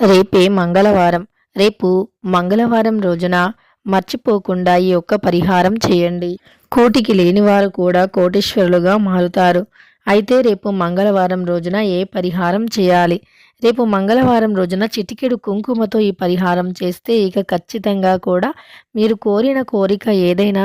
రేపే మంగళవారం. రేపు మంగళవారం రోజున మర్చిపోకుండా ఈ యొక్క పరిహారం చేయండి. కోటికి లేనివారు కూడా కోటీశ్వరులుగా మారుతారు. అయితే రేపు మంగళవారం రోజున ఏ పరిహారం చేయాలి? రేపు మంగళవారం రోజున చిటికెడు కుంకుమతో ఈ పరిహారం చేస్తే ఇక ఖచ్చితంగా కూడా మీరు కోరిన కోరిక ఏదైనా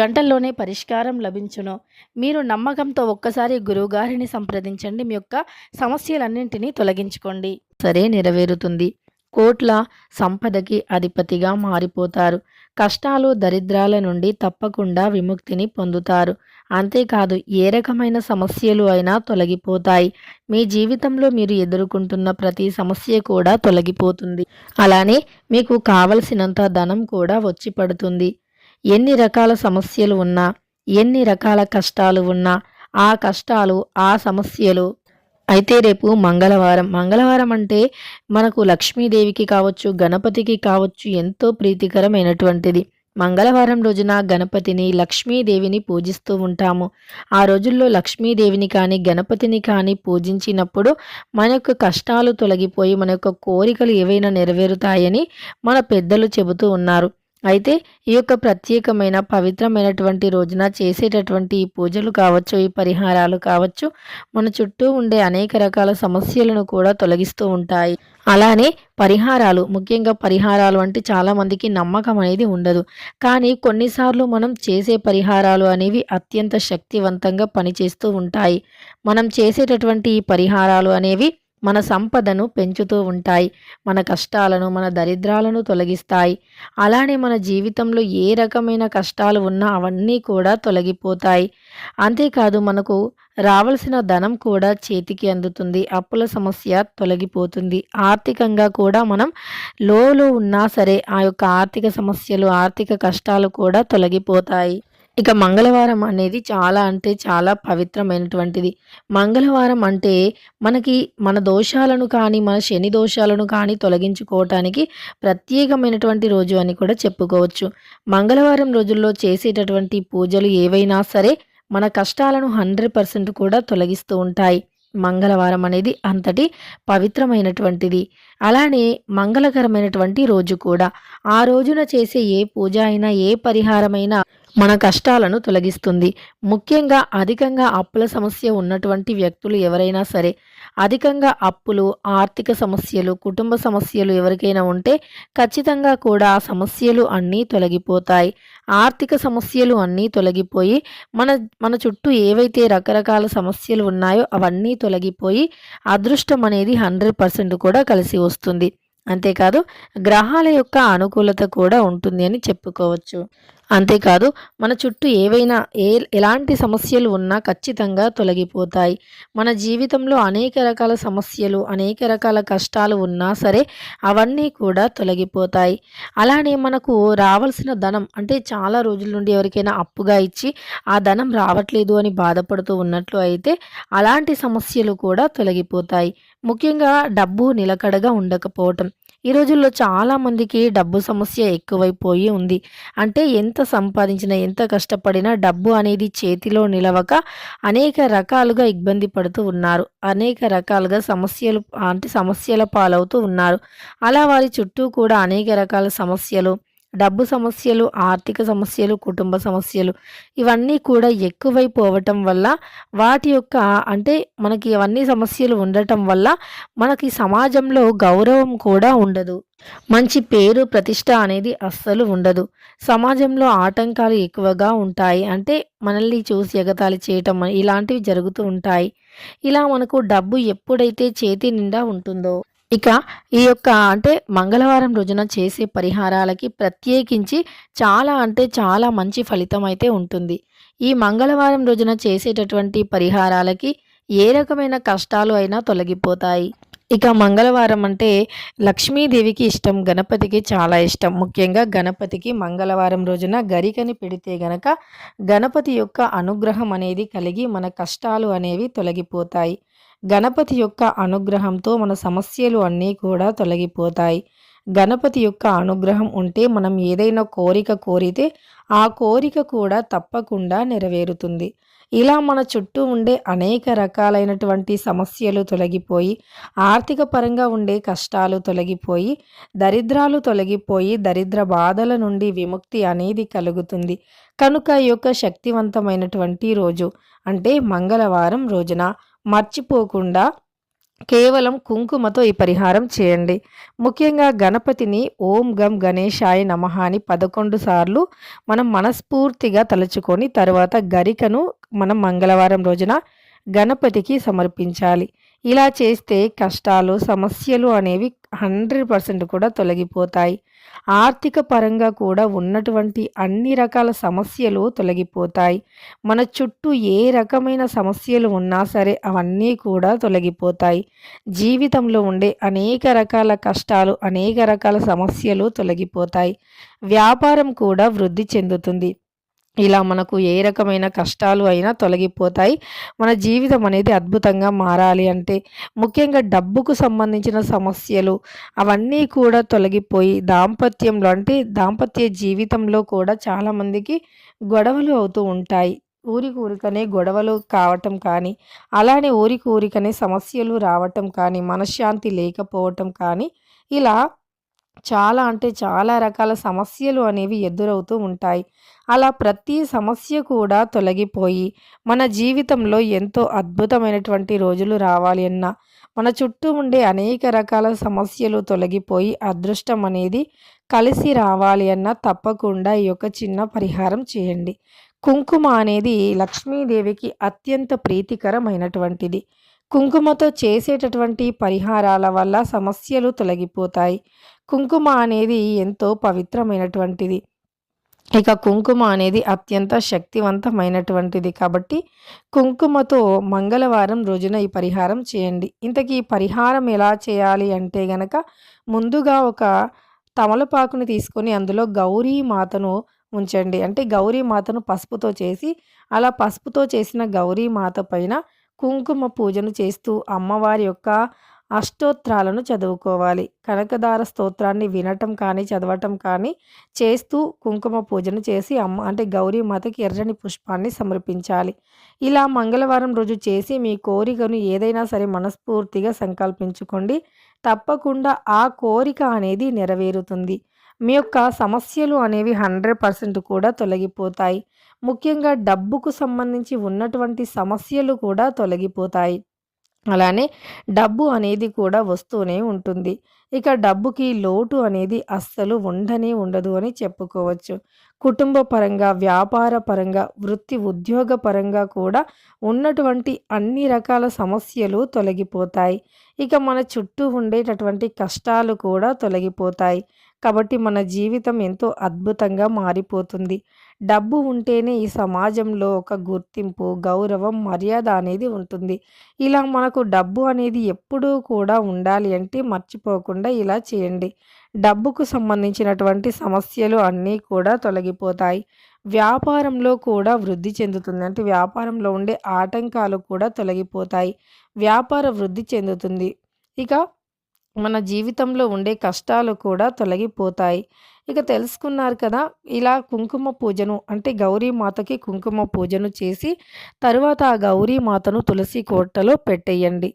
గంటల్లోనే పరిష్కారం లభించును. మీరు నమ్మకంతో ఒక్కసారి గురువుగారిని సంప్రదించండి. మీ యొక్క సమస్యలన్నింటినీ తొలగించుకోండి. సరే నెరవేరుతుంది. కోట్ల సంపదకి అధిపతిగా మారిపోతారు. కష్టాలు దరిద్రాల నుండి తప్పకుండా విముక్తిని పొందుతారు. అంతేకాదు ఏ రకమైన సమస్యలు అయినా తొలగిపోతాయి. మీ జీవితంలో మీరు ఎదుర్కొంటున్న ప్రతి సమస్య కూడా తొలగిపోతుంది. అలానే మీకు కావలసినంత ధనం కూడా వచ్చి పడుతుంది. ఎన్ని రకాల సమస్యలు ఉన్నా ఎన్ని రకాల కష్టాలు ఉన్నా ఆ కష్టాలు ఆ సమస్యలు. అయితే రేపు మంగళవారం. మంగళవారం అంటే మనకు లక్ష్మీదేవికి కావచ్చు గణపతికి కావచ్చు ఎంతో ప్రీతికరమైనటువంటిది. మంగళవారం రోజున గణపతిని లక్ష్మీదేవిని పూజిస్తూ ఉంటాము. ఆ రోజుల్లో లక్ష్మీదేవిని కానీ గణపతిని కానీ పూజించినప్పుడు మన యొక్క కష్టాలు తొలగిపోయి మన యొక్క కోరికలు ఏవైనా నెరవేరుతాయని మన పెద్దలు చెబుతూ ఉన్నారు. అయితే ఈ యొక్క ప్రత్యేకమైన పవిత్రమైనటువంటి రోజున చేసేటటువంటి ఈ పూజలు కావచ్చు ఈ పరిహారాలు కావచ్చు మన చుట్టూ ఉండే అనేక రకాల సమస్యలను కూడా తొలగిస్తూ ఉంటాయి. అలానే పరిహారాలు ముఖ్యంగా పరిహారాలు అంటే చాలామందికి నమ్మకం అనేది ఉండదు. కానీ కొన్నిసార్లు మనం చేసే పరిహారాలు అనేవి అత్యంత శక్తివంతంగా పనిచేస్తూ ఉంటాయి. మనం చేసేటటువంటి ఈ పరిహారాలు అనేవి మన సంపదను పెంచుతూ ఉంటాయి మన కష్టాలను మన దరిద్రాలను తొలగిస్తాయి. అలానే మన జీవితంలో ఏ రకమైన కష్టాలు ఉన్నా అవన్నీ కూడా తొలగిపోతాయి. అంతేకాదు మనకు రావాల్సిన ధనం కూడా చేతికి అందుతుంది అప్పుల సమస్య తొలగిపోతుంది. ఆర్థికంగా కూడా మనం లోలో ఉన్నా సరే ఆ యొక్క ఆర్థిక సమస్యలు ఆర్థిక కష్టాలు కూడా తొలగిపోతాయి. ఇక మంగళవారం అనేది చాలా అంటే చాలా పవిత్రమైనటువంటిది. మంగళవారం అంటే మనకి మన దోషాలను కానీ మన శని దోషాలను కానీ తొలగించుకోవటానికి ప్రత్యేకమైనటువంటి రోజు అని కూడా చెప్పుకోవచ్చు. మంగళవారం రోజుల్లో చేసేటటువంటి పూజలు ఏవైనా సరే మన కష్టాలను హండ్రెడ్ పర్సెంట్ కూడా తొలగిస్తూ ఉంటాయి. మంగళవారం అనేది అంతటి పవిత్రమైనటువంటిది. అలానే మంగళకరమైనటువంటి రోజు కూడా. ఆ రోజున చేసే ఏ పూజ అయినా ఏ పరిహారమైనా మన కష్టాలను తొలగిస్తుంది. ముఖ్యంగా అధికంగా అప్పుల సమస్య ఉన్నటువంటి వ్యక్తులు ఎవరైనా సరే అధికంగా అప్పులు ఆర్థిక సమస్యలు కుటుంబ సమస్యలు ఎవరికైనా ఉంటే ఖచ్చితంగా కూడా ఆ సమస్యలు అన్నీ తొలగిపోతాయి. ఆర్థిక సమస్యలు అన్నీ తొలగిపోయి మన మన చుట్టూ ఏవైతే రకరకాల సమస్యలు ఉన్నాయో అవన్నీ తొలగిపోయి అదృష్టం అనేది హండ్రెడ్ పర్సెంట్ కూడా కలిసి వస్తుంది. అంతేకాదు గ్రహాల యొక్క అనుకూలత కూడా ఉంటుంది అని చెప్పుకోవచ్చు. అంతేకాదు మన చుట్టూ ఏవైనా ఏ ఎలాంటి సమస్యలు ఉన్నా ఖచ్చితంగా తొలగిపోతాయి. మన జీవితంలో అనేక రకాల సమస్యలు అనేక రకాల కష్టాలు ఉన్నా సరే అవన్నీ కూడా తొలగిపోతాయి. అలానే మనకు రావాల్సిన ధనం అంటే చాలా రోజుల నుండి ఎవరికైనా అప్పుగా ఇచ్చి ఆ ధనం రావట్లేదు అని బాధపడుతూ ఉన్నట్లు అయితే అలాంటి సమస్యలు కూడా తొలగిపోతాయి. ముఖ్యంగా డబ్బు నిలకడగా ఉండకపోవటం. ఈ రోజుల్లో చాలామందికి డబ్బు సమస్య ఎక్కువైపోయి ఉంది. అంటే ఎంత సంపాదించినా ఎంత కష్టపడినా డబ్బు అనేది చేతిలో నిలవక అనేక రకాలుగా ఇబ్బంది పడుతూ ఉన్నారు. అనేక రకాలుగా సమస్యలు అంటే సమస్యల పాలవుతూ ఉన్నారు. అలా వారి చుట్టూ కూడా అనేక రకాల సమస్యలు డబ్బు సమస్యలు ఆర్థిక సమస్యలు కుటుంబ సమస్యలు ఇవన్నీ కూడా ఎక్కువైపోవటం వల్ల వాటి యొక్క అంటే మనకి ఇవన్నీ సమస్యలు ఉండటం వల్ల మనకి సమాజంలో గౌరవం కూడా ఉండదు. మంచి పేరు ప్రతిష్ట అనేది అస్సలు ఉండదు. సమాజంలో ఆటంకాలు ఎక్కువగా ఉంటాయి. అంటే మనల్ని చూసి ఎగతాళి చేయటం ఇలాంటివి జరుగుతూ ఉంటాయి. ఇలా మనకు డబ్బు ఎప్పుడైతే చేతి నిండా ఉంటుందో ఇక ఈ యొక్క అంటే మంగళవారం రోజున చేసే పరిహారాలకి ప్రత్యేకించి చాలా అంటే చాలా మంచి ఫలితం అయితే ఉంటుంది. ఈ మంగళవారం రోజున చేసేటటువంటి పరిహారాలకి ఏ రకమైన కష్టాలు అయినా తొలగిపోతాయి. ఇక మంగళవారం అంటే లక్ష్మీదేవికి ఇష్టం గణపతికి చాలా ఇష్టం. ముఖ్యంగా గణపతికి మంగళవారం రోజున గరికని పెడితే గనక గణపతి యొక్క అనుగ్రహం అనేది కలిగి మన కష్టాలు అనేవి తొలగిపోతాయి. గణపతి యొక్క అనుగ్రహంతో మన సమస్యలు అన్నీ కూడా తొలగిపోతాయి. గణపతి యొక్క అనుగ్రహం ఉంటే మనం ఏదైనా కోరిక కోరితే ఆ కోరిక కూడా తప్పకుండా నెరవేరుతుంది. ఇలా మన చుట్టూ ఉండే అనేక రకాలైనటువంటి సమస్యలు తొలగిపోయి ఆర్థిక పరంగా ఉండే కష్టాలు తొలగిపోయి దరిద్రాలు తొలగిపోయి దరిద్ర బాధల నుండి విముక్తి అనేది కలుగుతుంది. కనుక ఈ యొక్క శక్తివంతమైనటువంటి రోజు అంటే మంగళవారం రోజున మర్చిపోకుండా కేవలం కుంకుమతో ఈ పరిహారం చేయండి. ముఖ్యంగా గణపతిని ఓం గం గణేశాయ నమః అని పదకొండు సార్లు మనం మనస్ఫూర్తిగా తలుచుకొని తర్వాత గరికను మనం మంగళవారం రోజున గణపతికి సమర్పించాలి. ఇలా చేస్తే కష్టాలు సమస్యలు అనేవి హండ్రెడ్ పర్సెంట్ కూడా తొలగిపోతాయి. ఆర్థిక పరంగా కూడా ఉన్నటువంటి అన్ని రకాల సమస్యలు తొలగిపోతాయి. మన చుట్టూ ఏ రకమైన సమస్యలు ఉన్నా సరే అవన్నీ కూడా తొలగిపోతాయి. జీవితంలో ఉండే అనేక రకాల కష్టాలు అనేక రకాల సమస్యలు తొలగిపోతాయి. వ్యాపారం కూడా వృద్ధి చెందుతుంది. ఇలా మనకు ఏ రకమైన కష్టాలు అయినా తొలగిపోతాయి. మన జీవితం అనేది అద్భుతంగా మారాలి అంటే ముఖ్యంగా డబ్బుకు సంబంధించిన సమస్యలు అవన్నీ కూడా తొలగిపోయి దాంపత్యంలో అంటే దాంపత్య జీవితంలో కూడా చాలామందికి గొడవలు అవుతూ ఉంటాయి. ఊరికి ఊరికనే గొడవలు కావటం కానీ అలానే ఊరికి ఊరికనే సమస్యలు రావటం కానీ మనశ్శాంతి లేకపోవటం కానీ ఇలా చాలా అంటే చాలా రకాల సమస్యలు అనేవి ఎదురవుతూ ఉంటాయి. అలా ప్రతి సమస్య కూడా తొలగిపోయి మన జీవితంలో ఎంతో అద్భుతమైనటువంటి రోజులు రావాలి అన్న మన చుట్టూ ఉండే అనేక రకాల సమస్యలు తొలగిపోయి అదృష్టం అనేది కలిసి రావాలి అన్న తప్పకుండా ఈ యొక్క చిన్న పరిహారం చేయండి. కుంకుమ అనేది లక్ష్మీదేవికి అత్యంత ప్రీతికరమైనటువంటిది. కుంకుమతో చేసేటటువంటి పరిహారాల వల్ల సమస్యలు తొలగిపోతాయి. కుంకుమ అనేది ఎంతో పవిత్రమైనటువంటిది. ఇక కుంకుమ అనేది అత్యంత శక్తివంతమైనటువంటిది కాబట్టి కుంకుమతో మంగళవారం రోజున ఈ పరిహారం చేయండి. ఇంతకీ ఈ పరిహారం ఎలా చేయాలి అంటే గనక ముందుగా ఒక తమలపాకుని తీసుకొని అందులో గౌరీ మాతను ఉంచండి. అంటే గౌరీ మాతను పసుపుతో చేసి అలా పసుపుతో చేసిన గౌరీ మాత పైన కుంకుమ పూజను చేస్తూ అమ్మవారి యొక్క అష్టోత్రాలను చదువుకోవాలి. కనకదార స్తోత్రాన్ని వినటం కానీ చదవటం కానీ చేస్తూ కుంకుమ పూజను చేసి అమ్మ అంటే గౌరీ మాతకి ఎర్రని పుష్పాన్ని సమర్పించాలి. ఇలా మంగళవారం రోజు చేసి మీ కోరికను ఏదైనా సరే మనస్ఫూర్తిగా సంకల్పించుకోండి. తప్పకుండా ఆ కోరిక అనేది నెరవేరుతుంది. మీ యొక్క సమస్యలు అనేవి హండ్రెడ్ పర్సెంట్ కూడా తొలగిపోతాయి. ముఖ్యంగా డబ్బుకు సంబంధించి ఉన్నటువంటి సమస్యలు కూడా తొలగిపోతాయి. అలానే డబ్బు అనేది కూడా వస్తూనే ఉంటుంది. ఇక డబ్బుకి లోటు అనేది అస్సలు ఉండనే ఉండదు అని చెప్పుకోవచ్చు. కుటుంబ పరంగా వ్యాపార పరంగా వృత్తి ఉద్యోగ పరంగా కూడా ఉన్నటువంటి అన్ని రకాల సమస్యలు తొలగిపోతాయి. ఇక మన చుట్టూ ఉండేటటువంటి కష్టాలు కూడా తొలగిపోతాయి. కాబట్టి మన జీవితం ఎంతో అద్భుతంగా మారిపోతుంది. డబ్బు ఉంటేనే ఈ సమాజంలో ఒక గుర్తింపు గౌరవం మర్యాద అనేది ఉంటుంది. ఇలా మనకు డబ్బు అనేది ఎప్పుడూ కూడా ఉండాలి అంటే మర్చిపోకుండా ఇలా చేయండి. డబ్బుకు సంబంధించినటువంటి సమస్యలు అన్నీ కూడా తొలగిపోతాయి. వ్యాపారంలో కూడా వృద్ధి చెందుతుంది. అంటే వ్యాపారంలో ఉండే ఆటంకాలు కూడా తొలగిపోతాయి. వ్యాపార వృద్ధి చెందుతుంది. ఇక మన జీవితంలో ఉండే కష్టాలు కూడా తొలగిపోతాయి. ఇక తెలుసుకున్నారు కదా ఇలా కుంకుమ పూజను అంటే గౌరీ మాతకి కుంకుమ పూజను చేసి తరువాత ఆ గౌరీ మాతను తులసి కోటలో పెట్టేయండి.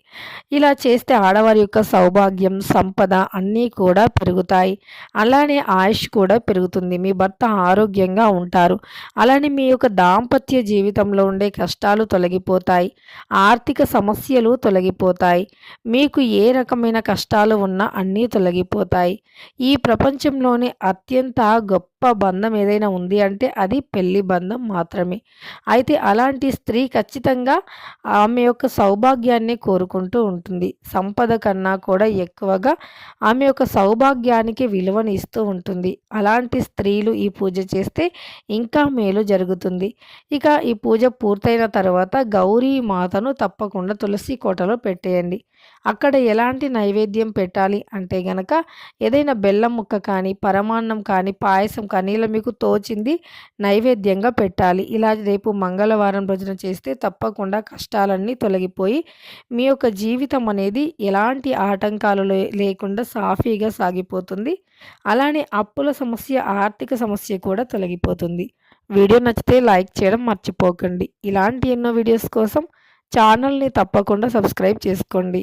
ఇలా చేస్తే ఆడవారి యొక్క సౌభాగ్యం సంపద అన్నీ కూడా పెరుగుతాయి. అలానే ఆయుష్ కూడా పెరుగుతుంది. మీ భర్త ఆరోగ్యంగా ఉంటారు. అలానే మీ యొక్క దాంపత్య జీవితంలో ఉండే కష్టాలు తొలగిపోతాయి. ఆర్థిక సమస్యలు తొలగిపోతాయి. మీకు ఏ రకమైన కష్టాలు ఉన్నా అన్నీ తొలగిపోతాయి. ఈ ప్రపంచంలోనే అత్యంత గొప్ప గొప్ప బంధం ఏదైనా ఉంది అంటే అది పెళ్ళి బంధం మాత్రమే. అయితే అలాంటి స్త్రీ ఖచ్చితంగా ఆమె యొక్క సౌభాగ్యాన్ని కోరుకుంటూ ఉంటుంది. సంపద కన్నా కూడా ఎక్కువగా ఆమె యొక్క సౌభాగ్యానికి విలువను ఇస్తూ ఉంటుంది. అలాంటి స్త్రీలు ఈ పూజ చేస్తే ఇంకా మేలు జరుగుతుంది. ఇక ఈ పూజ పూర్తయిన తర్వాత గౌరీ మాతను తప్పకుండా తులసి కోటలో పెట్టేయండి. అక్కడ ఎలాంటి నైవేద్యం పెట్టాలి అంటే గనక ఏదైనా బెల్లం ముక్క కానీ పరమాన్నం కానీ పాయసం కనీల మీకు తోచింది నైవేద్యంగా పెట్టాలి. ఇలా రేపు మంగళవారం రోజున చేస్తే తప్పకుండా కష్టాలన్నీ తొలగిపోయి మీ యొక్క జీవితం అనేది ఎలాంటి ఆటంకాలు లేకుండా సాఫీగా సాగిపోతుంది. అలానే అప్పుల సమస్య ఆర్థిక సమస్య కూడా తొలగిపోతుంది. వీడియో నచ్చితే లైక్ చేయడం మర్చిపోకండి. ఇలాంటి ఎన్నో వీడియోస్ కోసం ఛానల్ని తప్పకుండా సబ్స్క్రైబ్ చేసుకోండి.